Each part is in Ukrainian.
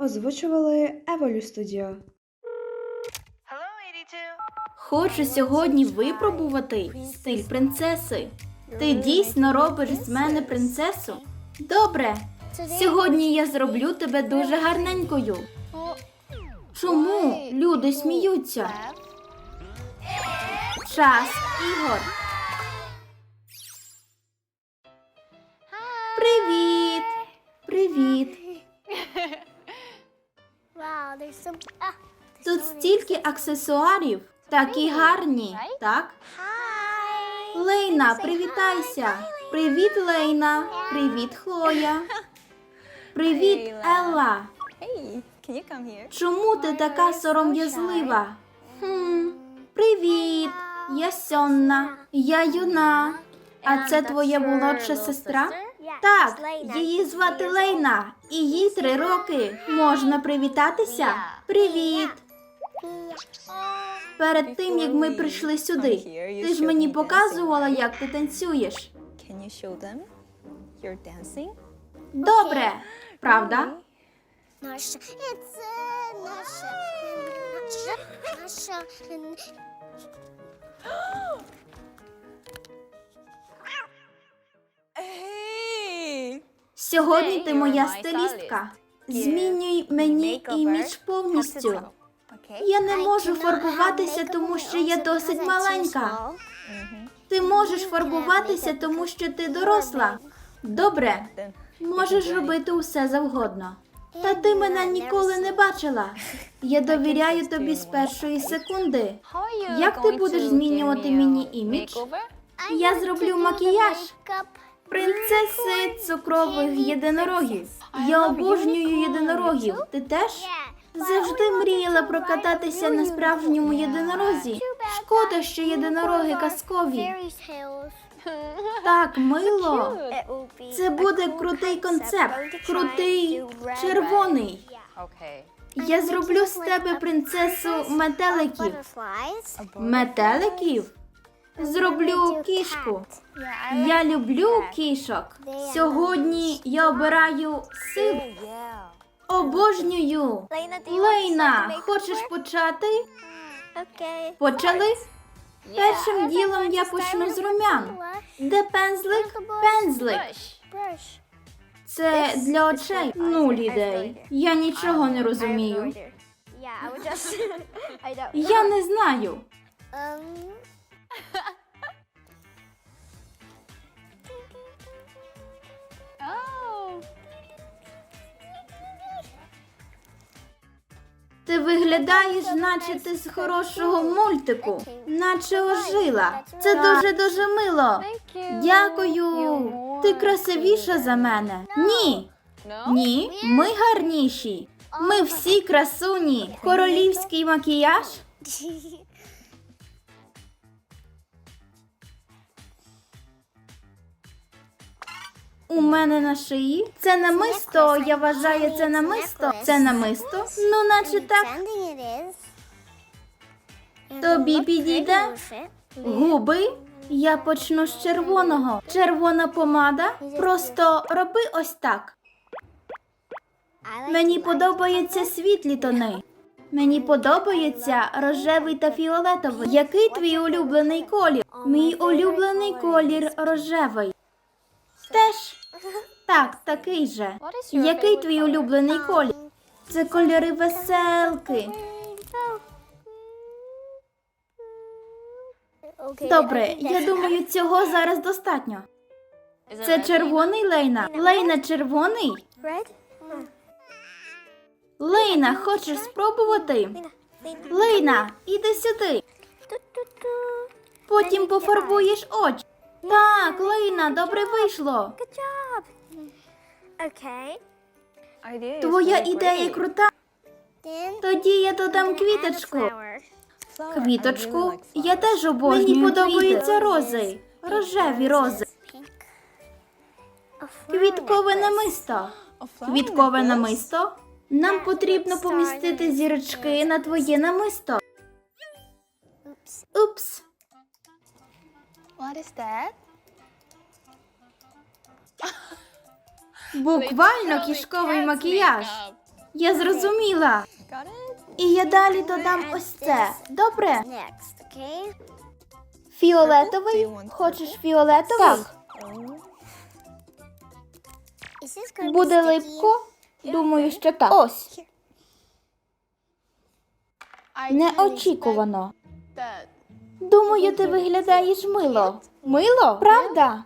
Озвучували Еволю Студіо. Хочу сьогодні випробувати стиль принцеси. Ти дійсно робиш з мене принцесу? Добре. Сьогодні я зроблю тебе дуже гарненькою. Чому люди сміються? Час ігор. Привіт! Привіт! Тут стільки аксесуарів, такі гарні, так? Лейна, привітайся. Привіт, Лейна. Привіт, Хлоя. Привіт, Елла. Чому ти така сором'язлива? Хм, привіт. Я Сьонна. Я юна. А це твоя молодша сестра? Так, її звати Лейна, і їй три роки. Можна привітатися? Привіт. Перед тим як ми прийшли сюди, ти ж мені показувала, як ти танцюєш. Добре, правда? Наша. It's наша. Наша. Наша. Сьогодні ти моя стилістка. Змінюй мені імідж повністю. Я не можу фарбуватися, тому що я досить маленька. Ти можеш фарбуватися, тому що ти доросла. Добре, можеш робити усе завгодно. Та ти мене ніколи не бачила. Я довіряю тобі з першої секунди. Як ти будеш змінювати мені імідж? Я зроблю макіяж. Принцеси цукрових єдинорогів. Я обожнюю єдинорогів. Ти теж? Завжди мріяла прокататися на справжньому єдинорозі. Шкода, що єдинороги казкові. Так мило. Це буде крутий концепт. Крутий червоний. Я зроблю з тебе принцесу метеликів. Метеликів? Зроблю кішку. Я люблю кішок. Сьогодні я обираю сир. Обожнюю. Лейна, хочеш почати? Почали? Першим ділом я почну з румян. Де пензлик? Пензлик. Це для очей. Нуль ідей. Я нічого не розумію. Я не знаю. Ти виглядаєш, наче ти з хорошого мультику, наче ожила. Це дуже дуже мило. Дякую. Ти красивіша за мене. Ні. Ні, ми гарніші. Ми всі красуні. Королівський макіяж. У мене на шиї. Це намисто. Я вважаю, це намисто. Це намисто. Ну, наче так. Тобі підійде? Губи. Я почну з червоного. Червона помада. Просто роби ось так. Мені подобаються світлі тони. Мені подобається рожевий та фіолетовий. Який твій улюблений колір? Мій улюблений колір рожевий. Теж так, такий же. Який твій улюблений колір? Це кольори веселки. Добре, я думаю, цього зараз достатньо. Це червоний Лейна. Лейна червоний. Лейна, хочеш спробувати? Лейна, іди сюди. Потім пофарбуєш очі. Так, Лейна, добре вийшло. Good job. Okay. Твоя ідея крута. Then Тоді я додам квіточку. flower. Квіточку. Я теж обожнюю. Мені подобаються рози. Рожеві рози. Pink. A flower Квіткове necklace. намисто. Квіткове намисто. Нам потрібно помістити зірочки на твоє намисто. Oops. Упс. What is that? Буквально кішковий макіяж. Я зрозуміла. І я далі додам ось це. Добре? Фіолетовий? Хочеш фіолетовий? Так. Буде липко? Думаю, що так. Ось, неочікувано. Думаю, ти виглядаєш мило. Мило? Правда?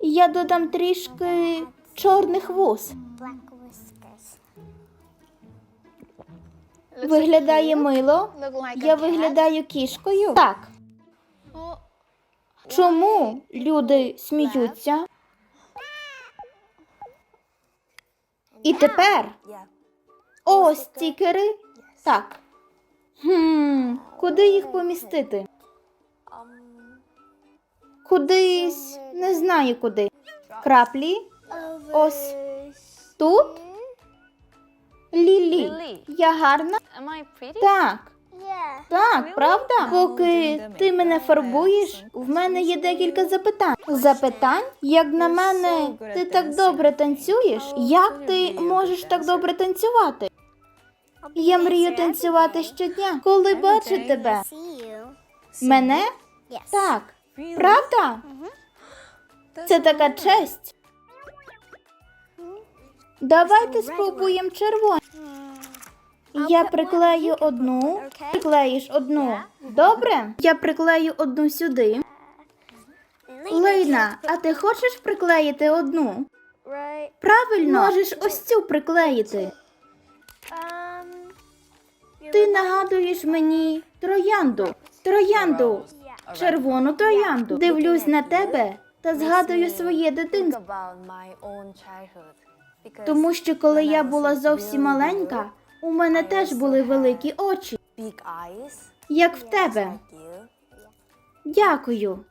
Я додам трішки чорних вуз. Looks Виглядає мило. Я виглядаю кішкою. Так. Чому люди сміються? І тепер ось стікери. Так. Хм, куди їх помістити? Кудись не знаю куди. Краплі ось тут. Лілі. Я гарна? Так. Так, правда? Поки ти мене фарбуєш, в мене є декілька запитань. Запитань? Як на мене, ти так добре танцюєш? Як ти можеш так добре танцювати? Я мрію танцювати щодня, коли бачу тебе. Мене? Так. Правда? Це така честь. Давайте спробуємо червону. Я приклею одну, приклеїш одну. Добре? Я приклею одну сюди. Лейна, а ти хочеш приклеїти одну? Правильно, можеш ось цю приклеїти. Ти нагадуєш мені троянду. Троянду. Червону троянду. Дивлюсь на тебе та згадую своє дитинство. Тому що коли я була зовсім маленька, у мене теж були великі очі, як в тебе. Дякую.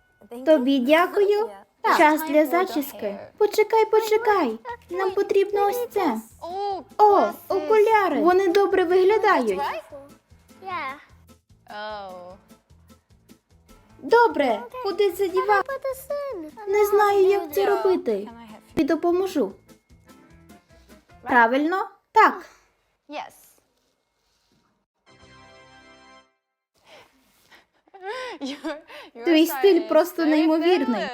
Тобі дякую. Так. Час для зачіски. Почекай, почекай. Нам потрібно ось це. Oh, О, окуляри. Вони добре виглядають. Добре, куди це дівати? Put this in. Не знаю, як це робити. Тобі допоможу. Правильно? Так. Твій стиль просто неймовірний.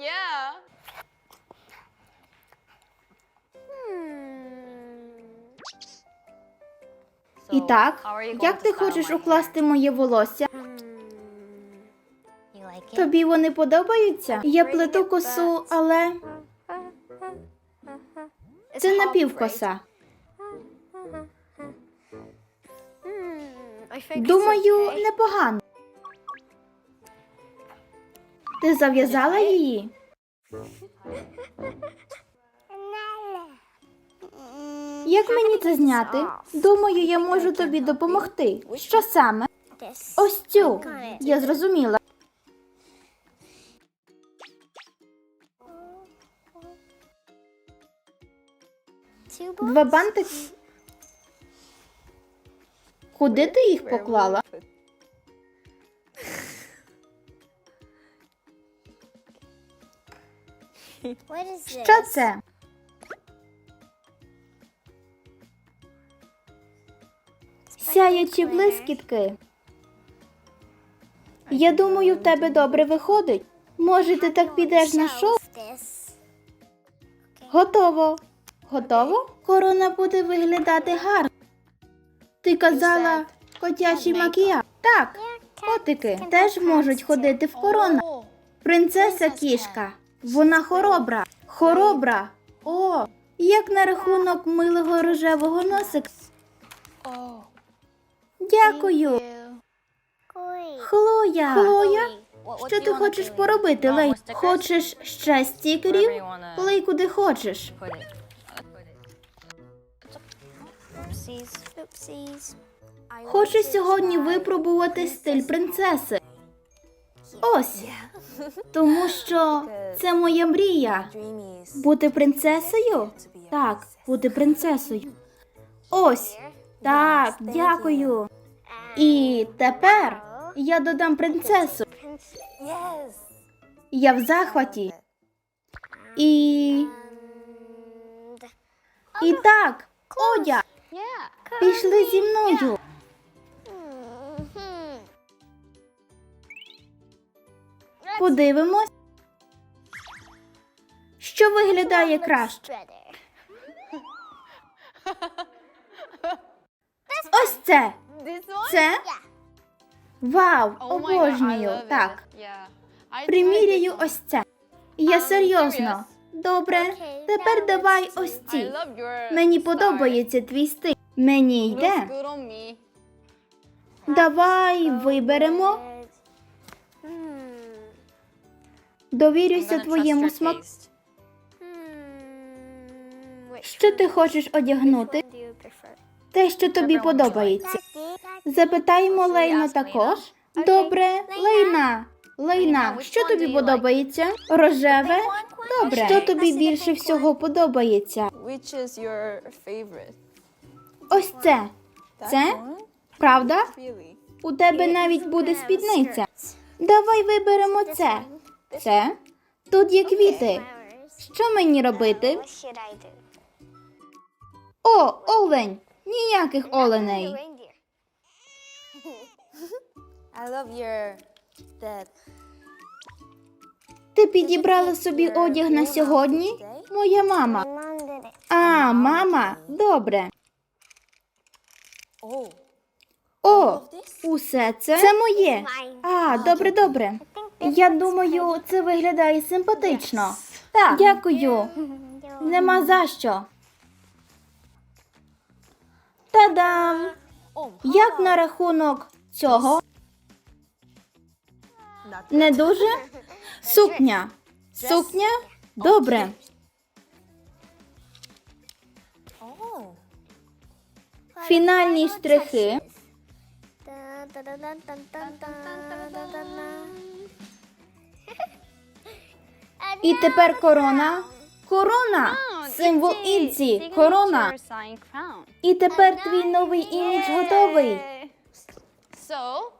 Yeah. І так, як ти хочеш укласти моє волосся? It? Тобі вони подобаються? Я плету косу, але це напівкоса. Hmm. Думаю, непогано. Ти зав'язала її? Як мені це зняти? Думаю, я можу тобі допомогти. Що саме? Ось цю. Я зрозуміла. Два бантики. Куди ти їх поклала? Що це? Сяючі блискітки. Я думаю, в тебе добре виходить. Може, ти так підеш на шоу? Готово. Готово? Корона буде виглядати гарно. Ти казала котячий макіяж. Так, котики теж можуть ходити в коронах. Oh. Принцеса кішка. Вона хоробра. Хоробра. О, як на рахунок милого рожевого носика. Дякую. Хлоя. Хлоя, що ти хочеш поробити, Лей? Хочеш ще стікерів? wanna куди хочеш. Хочу сьогодні випробувати стиль принцеси. Ось. Тому що це моя мрія. Бути принцесою? Так, бути принцесою. Ось. Так, дякую. І тепер я додам принцесу. Я в захваті. І І так, одяг. Пішли зі мною. Подивимось, що виглядає краще. Ось це. Це вау, Oh обожнюю. Так, приміряю ось це. Я серйозно. Добре, тепер давай ось ці. Мені подобається твій стиль. Мені йде. Давай виберемо. Довірюся твоєму смаку. Hmm. Що ти хочеш одягнути? Те, що тобі подобається. Запитаємо Лейну також. Добре, Лейна. Лейна, що тобі подобається? Рожеве? Добре. Що тобі більше всього подобається? Ось це. Це? Правда? У тебе навіть буде спідниця. Давай виберемо це. Це? Тут є квіти. Що мені робити? I do? О, олень! Ніяких оленей. I love your that. Ти підібрала собі одяг на сьогодні? Моя мама. А, мама, добре. Oh. О, усе це. Це моє. А, добре, добре. Я думаю, це виглядає симпатично. Так, дякую. Нема за що. Та-дам! Oh. Як на рахунок цього? Не дуже? Сукня. Сукня? Добре. Фінальні штрихи. І тепер корона. Корона. Символ інці. Корона. І тепер твій новий імідж готовий.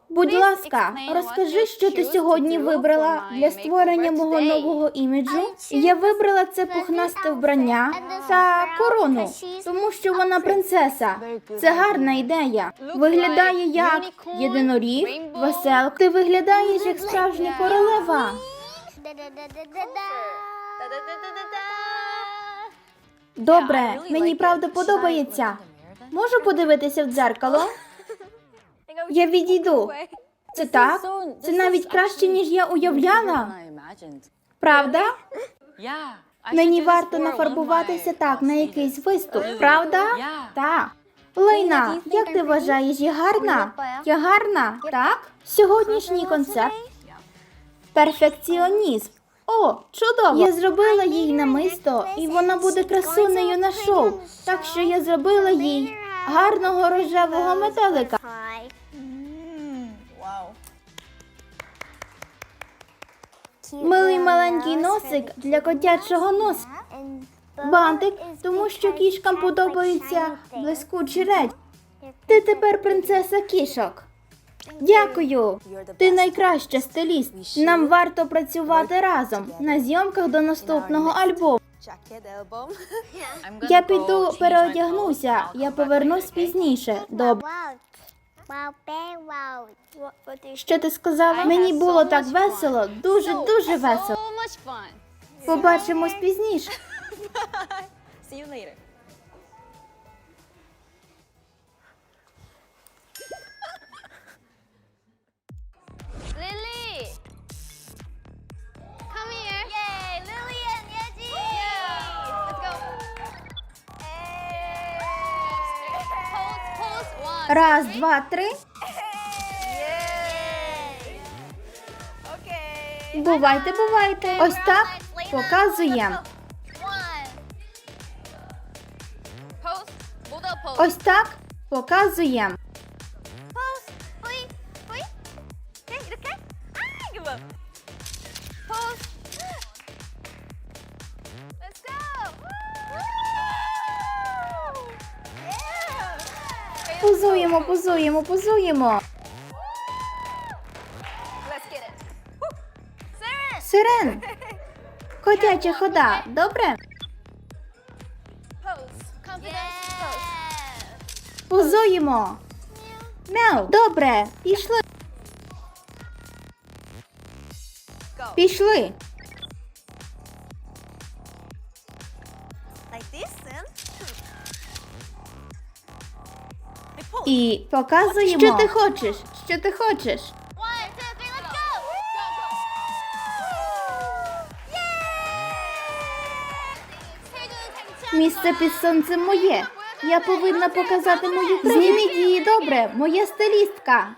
Будь ласка, розкажи, що ти сьогодні вибрала для створення мого нового іміджу. Я вибрала це пухнасте вбрання та корону, тому що вона принцеса. Це гарна ідея. Виглядає як єдиноріг, веселка. Ти виглядаєш як справжня королева. Добре, мені правда подобається. Можу подивитися в дзеркало? Я відійду. Це так? Це навіть краще, ніж я уявляла. Правда? Мені варто нафарбуватися так на якийсь виступ, правда? Так. Лейна, як ти вважаєш, я гарна? Я гарна, так? Сьогоднішній концерт перфекціонізм. О, чудово! Я зробила їй намисто, і вона буде красунею на шоу. Так що я зробила їй гарного рожевого метелика. Милий маленький носик для котячого носу. Бантик, тому що кішкам подобаються блискучі речі. Ти тепер принцеса кішок. Дякую. Ти найкраща стиліст. Нам варто працювати разом на зйомках до наступного альбому. Я піду переодягнуся. Я повернусь пізніше. Добре. Що ти сказала? Мені було так весело, дуже дуже весело. Побачимось пізніше. See you later. Раз, два, три. Бувайте, бувайте. Ось так показуємо. Ось так показуємо. Позуємо, позуємо, позуємо. Сирен. Котяча хода. Добре? Позуємо. Мяу. Добре, пішли. Пішли. І показуємо. Що ти хочеш? Що ти хочеш? Місце під сонцем моє. Я повинна показати мою красу. Зніміть її добре, моя стилістка.